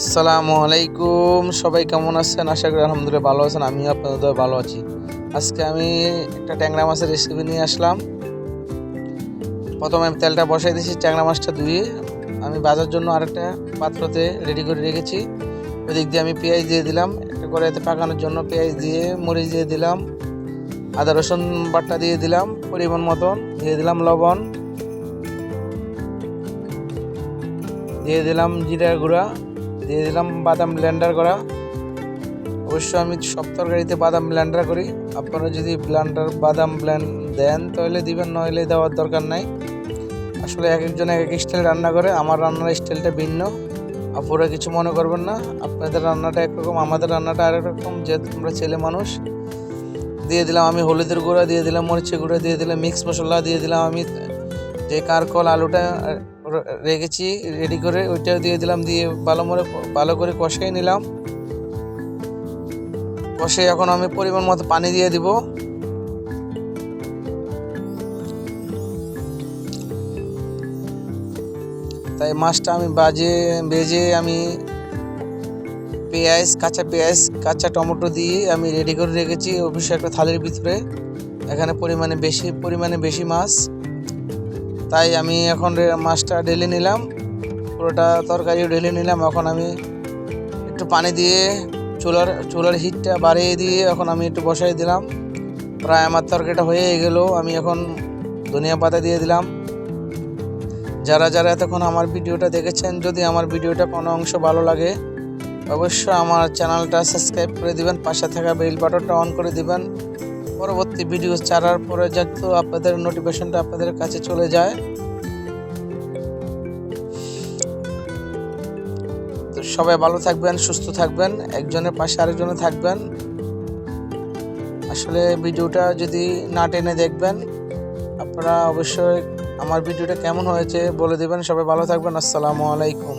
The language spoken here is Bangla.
আসসালামু আলাইকুম। সবাই কেমন আছেন? আশা করি আলহামদুলিল্লাহ ভালো আছেন। আমিও আপনাদের ভালো আছি। আজকে আমি একটা ট্যাংরা মাছের রেসিপি নিয়ে আসলাম। প্রথমে আমি তেলটা বসাই দিয়েছি ট্যাংরা মাছটা ধুয়ে। আমি বাজার জন্য আরেকটা পাত্রতে রেডি করে রেখেছি। ওদিক দিয়ে আমি পেঁয়াজ দিয়ে দিলাম, একটা কড়াইতে পাকানোর জন্য পেঁয়াজ দিয়ে, মরিচ দিয়ে দিলাম, আদা, রসুন বাটা দিয়ে দিলাম, পরিমাণ মতন দিয়ে দিলাম লবণ। দিয়ে দিলাম জিরার গুঁড়া। দিয়ে দিলাম বাদাম ব্লেন্ডার করা। অবশ্য আমি সব তরকারিতে বাদাম ব্লেন্ডার করি। আপনারা যদি ব্লেন্ডার বাদাম ব্লেন্ড দেন, তাহলে দিবেন, নইলে দেওয়ার দরকার নাই। আসলে এক একজন এক এক স্টাইল রান্না করে, আমার রান্নার স্টাইলটা ভিন্ন। আপুরা কিছু মনে করবেন না, আপনাদের রান্নাটা একরকম, আমাদের রান্নাটা আরেক রকম যেহেতু আমরা ছেলে মানুষ। দিয়ে দিলাম আমি হলুদের গুঁড়া, দিয়ে দিলাম মরিচের গুঁড়া, দিয়ে দিলাম মিক্স মশলা, দিয়ে দিলাম আমি যে কারকল আলুটা রেখেছি রেডি করে ওইটাও দিয়ে দিলাম, দিয়ে ভালো করে ভালো করে কষিয়ে নিলাম। কষে এখন আমি পরিমাণ মতো পানি দিয়ে দিব। তাই মাছটা আমি বাজে, বেজে আমি পেঁয়াজ, কাঁচা পেঁয়াজ, কাঁচা টমেটো দিয়ে আমি রেডি করে রেখেছি অবশ্যই একটা থালির ভিতরে। এখানে পরিমাণে বেশি পরিমাণে বেশি মাছ। তাই আমি এখন মাছটা ঢেলে নিলাম। পুরোটা তরকারিও ঢেলে নিলাম। এখন আমি একটু পানি দিয়ে চুলার চুলার হিটটা বাড়িয়ে দিয়ে এখন আমি একটু বসাই দিলাম। প্রায় আমার তরকারিটা হয়ে গেল। আমি এখন ধনিয়া পাতা দিয়ে দিলাম। যারা যারা এতক্ষণ আমার ভিডিওটা দেখেছেন, যদি আমার ভিডিওটা কোনো অংশ ভালো লাগে, অবশ্যই আমার চ্যানেলটা সাবস্ক্রাইব করে দিবেন। পাশে থাকা বেল বাটনটা অন করে দিবেন। পরবর্তী ভিডিও ছাড়ার পরে যাতে আপনাদের নোটিফিকেশনটা আপনাদের কাছে চলে যায়। তো সবাই ভালো থাকবেন, সুস্থ থাকবেন, একজনের পাশে আরেকজনে থাকবেন। আসলে ভিডিওটা যদি না টেনে দেখবেন, আপনারা অবশ্যই আমার ভিডিওটা কেমন হয়েছে বলে দেবেন। সবাই ভালো থাকবেন, আসসালামু আলাইকুম।